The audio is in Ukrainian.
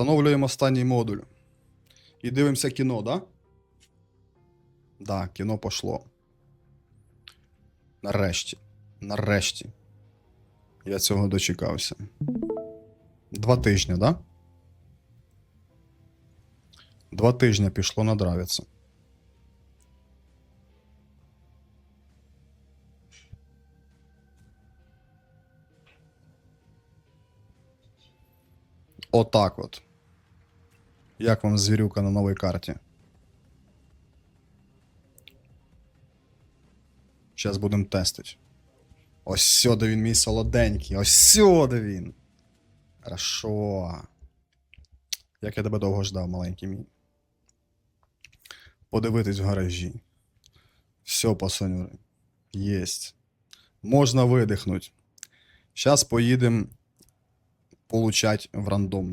Встановлюємо останній модуль. І дивимося кіно, да? Да, кіно пошло. Нарешті. Нарешті. Я цього дочекався. Два тижні, да? Два тижні пішло на драйвіце. Отак от. Як вам звірюка на новій карті? Зараз будемо тестити. Ось сюди він мій солоденький. Ось сюди він. Хорошо. Як я тебе довго ждав, маленький мій. Подивитись в гаражі. Все, пацанюри. Єсть. Можна видихнути. Зараз поїдемо получать в рандомно.